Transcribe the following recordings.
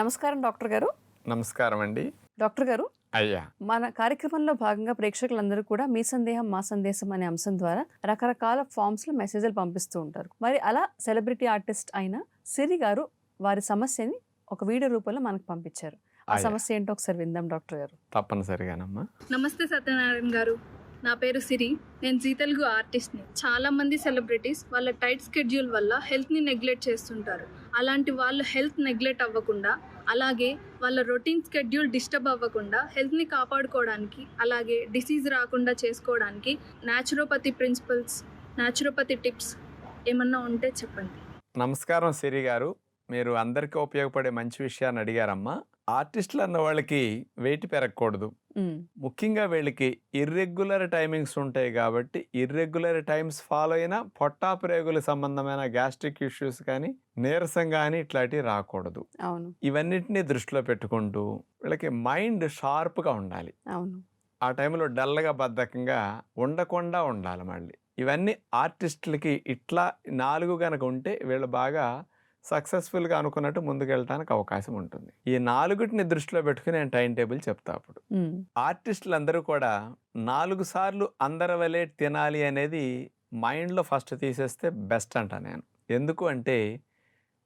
నమస్కారం డాక్టర్ గారు. నమస్కారం అండి డాక్టర్ గారు అయ్యా. మన కార్యక్రమంలో భాగంగా ప్రేక్షకులందరూ కూడా మీ సందేహం మా సందేశం అనే అంశం ద్వారా రకరకాల ఫామ్స్లో మెసేజ్లు పంపిస్తూ ఉంటారు. మరి అలా సెలబ్రిటీ ఆర్టిస్ట్ అయిన సిరి గారు వారి సమస్యని ఒక వీడియో రూపంలో మనకు పంపించారు. ఆ. సమస్య ఏంటో ఒకసారి విందాం డాక్టర్ గారు. తప్పనిసరిగానమ్మా నమస్తే సత్యనారాయణ గారు. నా పేరు సిరి. నేను జీ తెలుగు ఆర్టిస్ట్ని చాలా మంది సెలబ్రిటీస్ వాళ్ళ టైట్ స్కెడ్యూల్ వల్ల హెల్త్ని నెగ్లెక్ట్ చేస్తుంటారు. అలాంటి వాళ్ళు హెల్త్ నెగ్లెక్ట్ అవ్వకుండా అలాగే వాళ్ళ రొటీన్ స్కెడ్యూల్ డిస్టర్బ్ అవ్వకుండా హెల్త్ని కాపాడుకోవడానికి అలాగే డిసీజ్ రాకుండా చేసుకోవడానికి న్యాచురోపతి ప్రిన్సిపల్స్ న్యాచురోపతి టిప్స్ ఏమన్నా ఉంటే చెప్పండి. నమస్కారం సిరి గారు. మీరు అందరికీ ఉపయోగపడే మంచి విషయాన్ని అడిగారమ్మా. ఆర్టిస్టులు అన్న వాళ్ళకి వెయిట్ పెరగకూడదు. ముఖ్యంగా వీళ్ళకి ఇర్రెగ్యులర్ టైమింగ్స్ ఉంటాయి కాబట్టి ఇర్రెగ్యులర్ టైమ్స్ ఫాలో అయినా పొట్టాపురేగుల సంబంధమైన గ్యాస్ట్రిక్ ఇష్యూస్ కానీ నీరసం కానీ ఇట్లాంటివి రాకూడదు. అవును. ఇవన్నిటిని దృష్టిలో పెట్టుకుంటూ వీళ్ళకి మైండ్ షార్ప్గా ఉండాలి. అవును. ఆ టైంలో డల్గా బద్ధకంగా ఉండకుండా ఉండాలి మళ్ళీ. ఇవన్నీ ఆర్టిస్టులకి ఇట్లా నాలుగు కనుక ఉంటే వీళ్ళు బాగా సక్సెస్ఫుల్గా అనుకున్నట్టు ముందుకెళ్ళడానికి అవకాశం ఉంటుంది. ఈ నాలుగుటిని దృష్టిలో పెట్టుకుని నేను టైం టేబుల్ చెప్తా అప్పుడు. ఉమ్, ఆర్టిస్టులు అందరూ కూడా నాలుగు సార్లు అందరి వలే తినాలి అనేది మైండ్లో ఫస్ట్ తీసేస్తే బెస్ట్ అంట నేను. ఎందుకు అంటే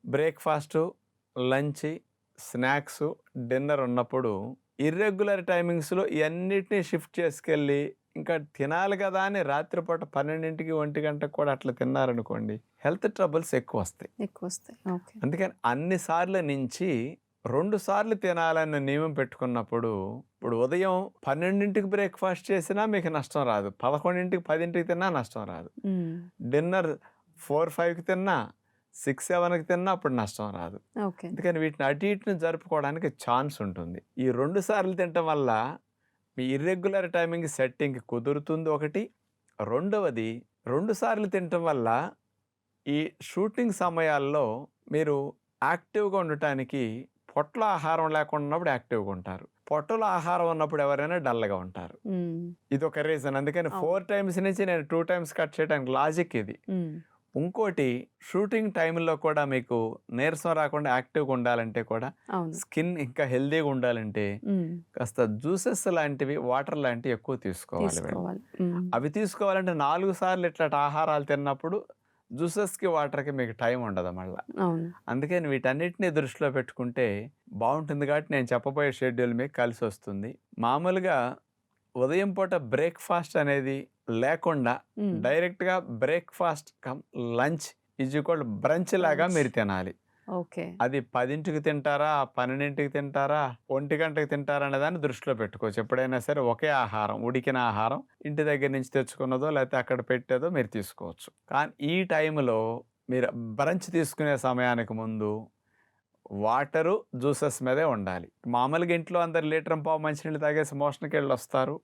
బ్రేక్ఫాస్టు లంచ్ స్నాక్స్ డిన్నర్ ఉన్నప్పుడు ఇర్రెగ్యులర్ టైమింగ్స్లో ఇవన్నిటిని షిఫ్ట్ చేసుకెళ్ళి ఇంకా తినాలి కదా అని రాత్రిపూట పన్నెండింటికి ఒంటి గంటకు కూడా అట్లా తిన్నారనుకోండి హెల్త్ ట్రబుల్స్ ఎక్కువ వస్తాయి ఎక్కువ వస్తాయి అందుకని అన్ని సార్ల నుంచి రెండు సార్లు తినాలన్న నియమం పెట్టుకున్నప్పుడు ఇప్పుడు ఉదయం పన్నెండింటికి బ్రేక్ఫాస్ట్ చేసినా మీకు నష్టం రాదు. పదకొండింటికి పదింటికి తిన్నా నష్టం రాదు. డిన్నర్ ఫోర్ ఫైవ్కి తిన్నా సిక్స్ సెవెన్కి తిన్నా అప్పుడు నష్టం రాదు. అందుకని వీటిని అటు ఇటుని జరుపుకోవడానికి ఛాన్స్ ఉంటుంది. ఈ రెండు సార్లు తినటం వల్ల మీ ఇర్రెగ్యులర్ టైమింగ్ సెట్టింగ్ కుదురుతుంది ఒకటి. రెండవది రెండు సార్లు తినటం వల్ల ఈ షూటింగ్ సమయాల్లో మీరు యాక్టివ్గా ఉండటానికి పొట్ల ఆహారం లేకుండా ఉన్నప్పుడు యాక్టివ్గా ఉంటారు. పొట్టలో ఆహారం ఉన్నప్పుడు ఎవరైనా డల్గా ఉంటారు. ఇది ఒక రీజన్ అందుకని. ఫోర్ టైమ్స్ నుంచి నేను టూ టైమ్స్ కట్ చేయడానికి లాజిక్ ఇది. ఇంకోటి షూటింగ్ టైంలో కూడా మీకు నీరసం రాకుండా యాక్టివ్గా ఉండాలంటే కూడా స్కిన్ ఇంకా హెల్దీగా ఉండాలంటే కాస్త జ్యూసెస్ లాంటివి వాటర్ లాంటివి ఎక్కువ తీసుకోవాలి అవి తీసుకోవాలంటే నాలుగు సార్లు ఇట్లా ఆహారాలు తిన్నప్పుడు జ్యూసెస్కి వాటర్కి మీకు టైం ఉండదు మళ్ళీ. అందుకని వీటన్నిటిని దృష్టిలో పెట్టుకుంటే బాగుంటుంది కాబట్టి నేను చెప్పబోయే షెడ్యూల్ మీకు కలిసి వస్తుంది మామూలుగా ఉదయం పూట బ్రేక్ఫాస్ట్ అనేది లేకుండా డైరెక్ట్గా breakfast come lunch is equal brunch లాగా. మీరు తినాలి. ఓకే. అది పదింటికి తింటారా పన్నెండింటికి తింటారా ఒంటి గంటకి తింటారా అనే దాన్ని దృష్టిలో పెట్టుకోవచ్చు. ఎప్పుడైనా సరే ఒకే ఆహారం ఉడికిన ఆహారం ఇంటి దగ్గర నుంచి తెచ్చుకున్నదో లేకపోతే అక్కడ పెట్టేదో మీరు తీసుకోవచ్చు. కానీ ఈ టైంలో మీరు బ్రంచ్ తీసుకునే సమయానికి ముందు వాటరు జ్యూసెస్ మీదే ఉండాలి. మామూలుగా ఇంట్లో అందరు లీటర్ పావు మంచినీళ్ళు తాగేసి మోషన్కి వెళ్ళి వస్తారు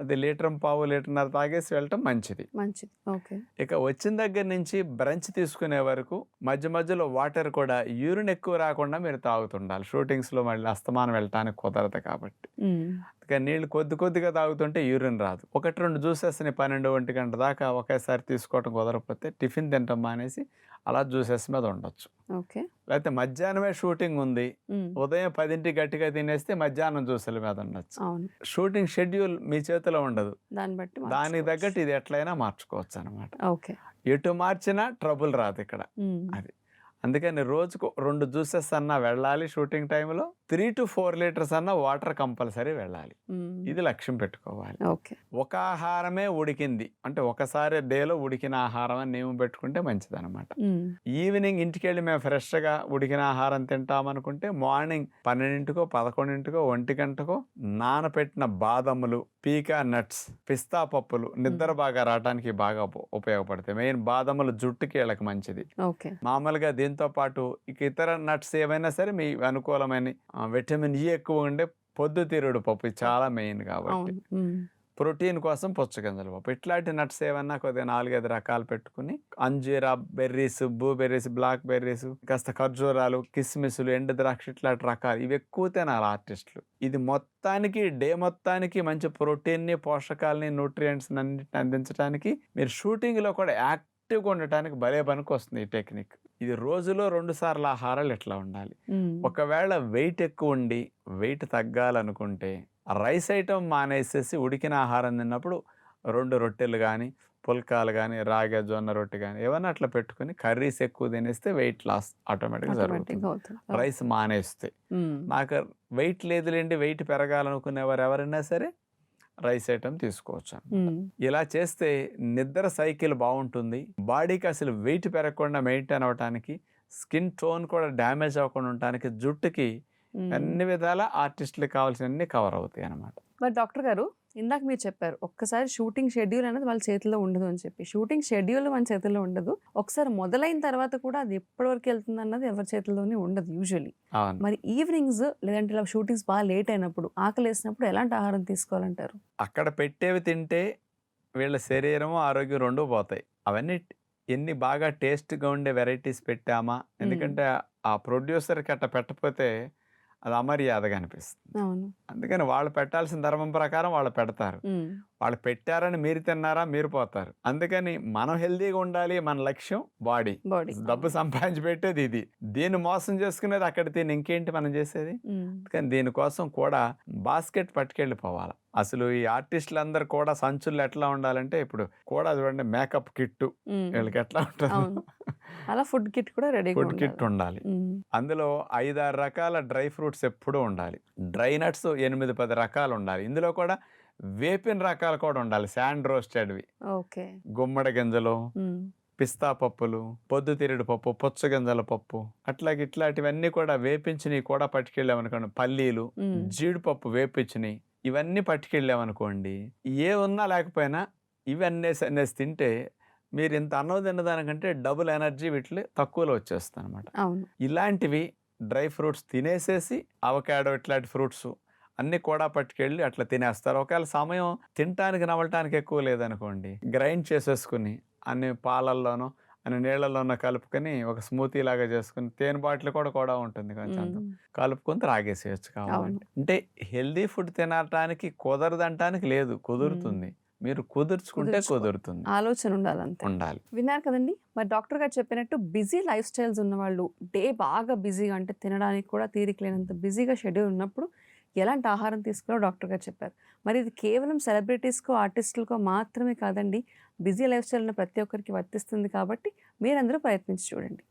అది లీటర్ పావు లీటర్న్నర తాగేసి వెళ్ళటం మంచిది. మంచిది. ఓకే. ఇక వచ్చిన దగ్గర నుంచి బ్రంచ్ తీసుకునే వరకు మధ్య మధ్యలో వాటర్ కూడా యూరిన్ ఎక్కువ రాకుండా మీరు తాగుతుండాలి. షూటింగ్స్లో మళ్ళీ అస్తమానం వెళ్ళటానికి కుదరదు కాబట్టి. ఇక నీళ్ళు కొద్ది కొద్దిగా తాగుతుంటే యూరిన్ రాదు. ఒకటి రెండు జ్యూసెస్ని పన్నెండు ఒంటి గంట దాకా ఒకేసారి తీసుకోవటం కుదరకపోతే టిఫిన్ తింటాం మానేసి అలా జ్యూసెస్ మీద ఉండొచ్చు. ఓకే. లేకపోతే మధ్యాహ్నమే షూటింగ్ ఉంది. ఉదయం పదింటి గట్టిగా తినేస్తే మధ్యాహ్నం జ్యూసుల మీద ఉండొచ్చు. షూటింగ్ షెడ్యూల్ మీ చేతిలో ఉండదు. దాన్ని బట్టి దానికి. తగ్గట్టు ఇది ఎట్లయినా మార్చుకోవచ్చు అనమాట ఓకే. ఎటు మార్చినా ట్రబుల్ రాదు ఇక్కడ. అది. అందుకని రోజుకు రెండు జ్యూసెస్ అన్నా వెళ్ళాలి షూటింగ్ టైంలో త్రీ టు ఫోర్ లీటర్స్ అన్నా వాటర్ కంపల్సరీ వెళ్ళాలి. ఇది లక్ష్యం పెట్టుకోవాలి. ఓకే. ఒక ఆహారమే ఉడికింది. అంటే ఒకసారి డేలో ఉడికిన ఆహారం అని నియమం పెట్టుకుంటే మంచిది అనమాట ఈవినింగ్ ఇంటికి వెళ్ళి మేము ఫ్రెష్గా ఉడికిన ఆహారం తింటామనుకుంటే మార్నింగ్ పన్నెండింటికో పదకొండింటికో ఒంటి గంటకో నానపెట్టిన బాదములు పీకా నట్స్ పిస్తా పప్పులు నిద్ర బాగా రావడానికి బాగా ఉప- ఉపయోగపడతాయి. మెయిన్ బాదములు జుట్టుకి వీళ్ళకి మంచిది. ఓకే. మామూలుగా దీంతో పాటు ఇక ఇతర నట్స్ ఏవైనా సరే మీ అనుకూలమైన విటమిన్ ఈ ఎక్కువ ఉండే పొద్దుతిరుడు పప్పు చాలా మెయిన్ కాబట్టి. ప్రోటీన్ కోసం పుచ్చగింజల పప్పు. ఇట్లాంటి నట్స్ ఏమన్నా కొద్దిగా నాలుగైదు రకాలు పెట్టుకుని అంజీరా బెర్రీస్ బెర్రీస్ బ్లాక్ బెర్రీస్ కాస్త ఖర్జూరాలు కిస్మిస్లు ఎండు ద్రాక్ష ఇట్లాంటి రకాలు ఇవి ఎక్కువ తినాలి ఆర్టిస్టులు. ఇది మొత్తానికి డే మొత్తానికి మంచి ప్రోటీన్ని పోషకాలని న్యూట్రియంట్స్ అన్నిటిని అందించడానికి మీరు షూటింగ్లో కూడా యాక్ట్ యాక్టివ్గా ఉండటానికి భలే పనికి వస్తుంది ఈ టెక్నిక్. ఇది రోజులో రెండు సార్లు ఆహారాలు ఎట్లా ఉండాలి. ఒకవేళ వెయిట్ ఎక్కువ ఉండి వెయిట్ తగ్గాలనుకుంటే రైస్ ఐటమ్ మానేసేసి ఉడికిన ఆహారం తిన్నప్పుడు రెండు రొట్టెలు కానీ పుల్కాలు కానీ రాగి జొన్న రొట్టె కానీ ఏమన్నా అట్లా పెట్టుకొని కర్రీస్ ఎక్కువ తినేస్తే వెయిట్ లాస్ ఆటోమేటిక్గా జరుగుతుంది. రైస్ మానేస్తే. నాకు వెయిట్ లేదులేండి వెయిట్ పెరగాలనుకునేవారు ఎవరైనా సరే రైస్ ఐటమ్ తీసుకోవచ్చు. ఇలా చేస్తే నిద్ర సైకిల్ బాగుంటుంది బాడీకి అసలు వెయిట్ పెరగకుండా మెయింటైన్ అవ్వటానికి స్కిన్ టోన్ కూడా డ్యామేజ్ అవ్వకుండా ఉండటానికి జుట్టుకి. అన్ని విధాల ఆర్టిస్టులకు కావాల్సినన్ని కవర్ అవుతాయి అన్నమాట మరి డాక్టర్ గారు ఇందాక మీరు చెప్పారు ఒక్కసారి షూటింగ్ షెడ్యూల్ అనేది వాళ్ళ చేతిలో ఉండదు అని చెప్పి. షూటింగ్ షెడ్యూల్ మన చేతిలో ఉండదు. ఒకసారి మొదలైన తర్వాత కూడా అది ఎప్పటి వరకు వెళ్తుంది అన్నది ఎవరి చేతిలోనే ఉండదు యూజువలీ మరి ఈవినింగ్స్ లేదంటే ఇలా షూటింగ్స్ బాగా లేట్ అయినప్పుడు ఆకలి వేసినప్పుడు ఎలాంటి ఆహారం తీసుకోవాలంటారు? అక్కడ పెట్టేవి తింటే వీళ్ళ శరీరము ఆరోగ్యం రెండూ పోతాయి. అవన్నీ ఎన్ని బాగా టేస్ట్గా ఉండే వెరైటీస్ పెట్టామా? ఎందుకంటే ఆ ప్రొడ్యూసర్కి అట్ట పెట్టకపోతే అది అమర్యాదగా అనిపిస్తుంది. అవును. అందుకని వాళ్ళు పెట్టాల్సిన ధర్మం ప్రకారం వాళ్ళు పెడతారు. వాళ్ళు పెట్టారని మీరు తిన్నారా మీరు పోతారు. అందుకని మనం హెల్తీగా ఉండాలి మన లక్ష్యం బాడీ. డబ్బు సంపాదించి పెట్టేది ఇది. దీన్ని మోసం చేసుకునేది అక్కడ తిని ఇంకేంటి మనం చేసేది? మ్మ్. కానీ దీనికోసం కూడా బాస్కెట్ పట్టుకెళ్ళిపోవాలి. అసలు ఈ ఆర్టిస్టులు అందరు కూడా సంచులు ఎట్లా ఉండాలంటే ఇప్పుడు కూడా చూడండి మేకప్ కిట్టు. వీళ్ళకి ఎట్లా. ఉంటుంది. అలా ఫుడ్ కిట్ కూడా రెడీగా ఫుడ్ కిట్ ఉండాలి. అందులో ఐదారు రకాల డ్రై ఫ్రూట్స్ ఎప్పుడూ ఉండాలి. డ్రై నట్స్ ఎనిమిది పది రకాలు ఉండాలి. ఇందులో కూడా వేపిన రకాలు కూడా ఉండాలి. శాండ్ రోస్టెడ్వి. ఓకే. గుమ్మడి గింజలు. పిస్తా పప్పులు పొద్దుతిరుడు పప్పు పుచ్చగింజల పప్పు అట్లాగే ఇట్లాంటివన్నీ కూడా వేపించినవి కూడా పట్టుకెళ్ళామనుకోండి పల్లీలు. జీడిపప్పు వేపించినవి ఇవన్నీ పట్టుకెళ్ళామనుకోండి ఏ ఉన్నా లేకపోయినా ఇవన్నీ అన్నేసి తింటే మీరు ఇంత అన్నం తిన్నదానికంటే డబుల్ ఎనర్జీ వీటిలో తక్కువలో వచ్చేస్తుంది అనమాట ఇలాంటివి డ్రై ఫ్రూట్స్ తినేసేసి అవకాడో ఇట్లాంటి ఫ్రూట్స్ అన్నీ కూడా పట్టుకెళ్ళి అట్లా తినేస్తారు. ఒకవేళ సమయం తినటానికి నవ్వటానికి ఎక్కువ లేదనుకోండి గ్రైండ్ చేసేసుకుని అన్ని పాలల్లోనో అన్ని నీళ్ళల్లోనో కలుపుకొని ఒక స్మూతీ లాగా చేసుకుని తేనె బాటిల్ కూడా కూడా ఉంటుంది కొంచెం. కలుపుకొని త్రాగేసేయచ్చు కావాలంటే. అంటే హెల్దీ ఫుడ్ తినటానికి కుదరదంటానికి లేదు కుదురుతుంది. మీరు కుదుర్చుకుంటే కుదుర్చుకో. కుదురుతుంది. ఆలోచన ఉండాలి అంతే. ఉండాలి. విన్నారు కదండి? మరి డాక్టర్ గారు చెప్పినట్టు బిజీ లైఫ్ స్టైల్స్ ఉన్న వాళ్ళు డే బాగా బిజీగా అంటే తినడానికి కూడా తీరిక లేనంత బిజీగా షెడ్యూల్ ఉన్నప్పుడు ఎలాంటి ఆహారం తీసుకోవాలో డాక్టర్ గారు చెప్పారు. మరి ఇది కేవలం సెలబ్రిటీస్కో ఆర్టిస్టులకో మాత్రమే కాదండి బిజీ లైఫ్ స్టైల్ ఉన్న ప్రతి ఒక్కరికి వర్తిస్తుంది కాబట్టి మీరందరూ ప్రయత్నించి చూడండి.